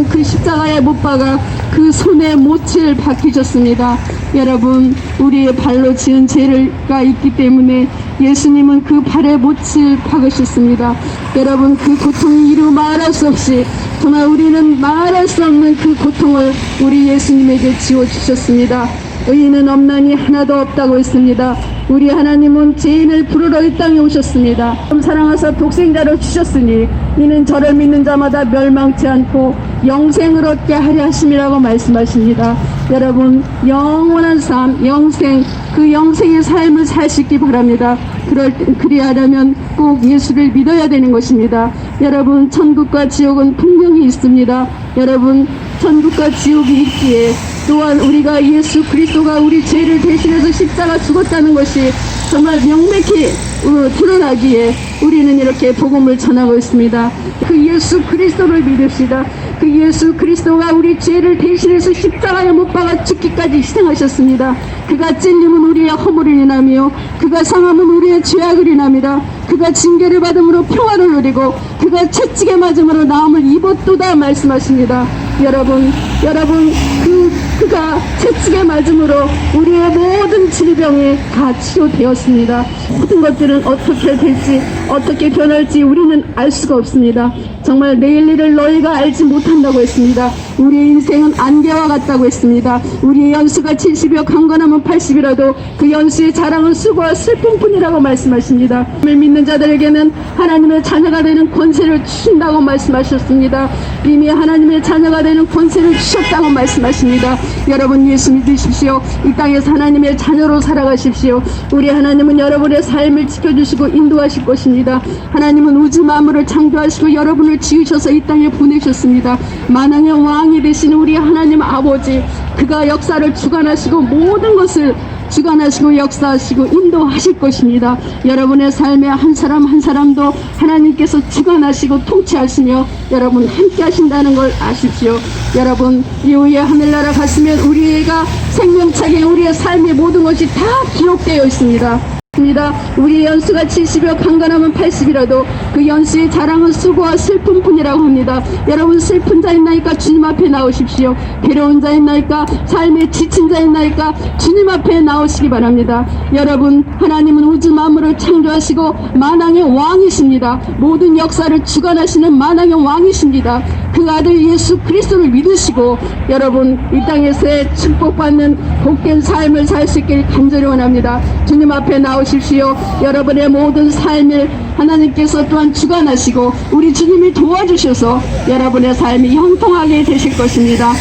예수님은 그 십자가에 못 박아 그 손에 못을 박히셨습니다. 여러분 우리의 발로 지은 죄가 있기 때문에 예수님은 그 발에 못을 박으셨습니다. 여러분 그 고통이 이루 말할 수 없이 정말 우리는 말할 수 없는 그 고통을 우리 예수님에게 지워주셨습니다. 의인은 없나니 하나도 없다고 했습니다. 우리 하나님은 죄인을 부르러 이 땅에 오셨습니다. 사랑하사 독생자를 주셨으니 이는 저를 믿는 자마다 멸망치 않고 영생을 얻게 하려 하심이라고 말씀하십니다. 여러분 영원한 삶, 영생, 그 영생의 삶을 사시기 바랍니다. 그럴 그리하려면 꼭 예수를 믿어야 되는 것입니다. 여러분 천국과 지옥은 분명히 있습니다. 여러분 천국과 지옥이 있기에 또한 우리가 예수 그리스도가 우리 죄를 대신해서 십자가 죽었다는 것이 정말 명백히 어, 드러나기에 우리는 이렇게 복음을 전하고 있습니다. 그 예수 그리스도를 믿읍시다. 그 예수 그리스도가 우리 죄를 대신해서 십자가에 못 박아 죽기까지 희생하셨습니다. 그가 찔림은 우리의 허물을 인하며 그가 상함은 우리의 죄악을 인합니다. 그가 징계를 받음으로 평화를 누리고 그가 채찍에 맞음으로 나음을 입었도다 말씀하십니다. 여러분, 여러분, 그, 그가 채찍에 맞음으로 우리의 모든 질병이 다 치료되었습니다. 모든 것들은 어떻게 될지, 어떻게 변할지 우리는 알 수가 없습니다. 정말 내일 일을 너희가 알지 못한다고 했습니다. 우리의 인생은 안개와 같다고 했습니다. 우리의 연수가 70이요, 강건하면 80이라도 그 연수의 자랑은 수고와 슬픔뿐이라고 말씀하십니다. 믿는 자들에게는 하나님의 자녀가 되는 권세를 주신다고 말씀하셨습니다. 이미 하나님의 자녀가 되는 권세를 주셨다고 말씀하십니다. 여러분 예수 믿으십시오. 이 땅에서 하나님의 자녀로 살아가십시오. 우리 하나님은 여러분의 삶을 지켜주시고 인도하실 것입니다. 하나님은 우주 만물을 창조하시고 여러분을 지으셔서 이 땅에 보내셨습니다. 만왕의 왕이 되시는 우리 하나님 아버지 그가 역사를 주관하시고 모든 것을 주관하시고 역사하시고 인도하실 것입니다. 여러분의 삶의 한 사람 한 사람도 하나님께서 주관하시고 통치하시며 여러분 함께 하신다는 걸 아십시오. 여러분 이후에 하늘나라 갔으면 우리가 생명차게 우리의 삶의 모든 것이 다 기록되어 있습니다. 우리 연수가 70이요 강건하면 80이라도 그 연수의 자랑은 수고와 슬픔 뿐이라고 합니다. 여러분 슬픈 자 있나이까 주님 앞에 나오십시오. 괴로운 자 있나이까 삶에 지친 자 있나이까 주님 앞에 나오시기 바랍니다. 여러분 하나님은 우주 만물을 창조하시고 만왕의 왕이십니다. 모든 역사를 주관하시는 만왕의 왕이십니다. 그 아들 예수 그리스도를 믿으시고 여러분 이 땅에서의 축복받는 복된 삶을 살 수 있길 간절히 원합니다. 주님 앞에 나오십시오. 여러분의 모든 삶을 하나님께서 또한 주관하시고 우리 주님이 도와주셔서 여러분의 삶이 형통하게 되실 것입니다.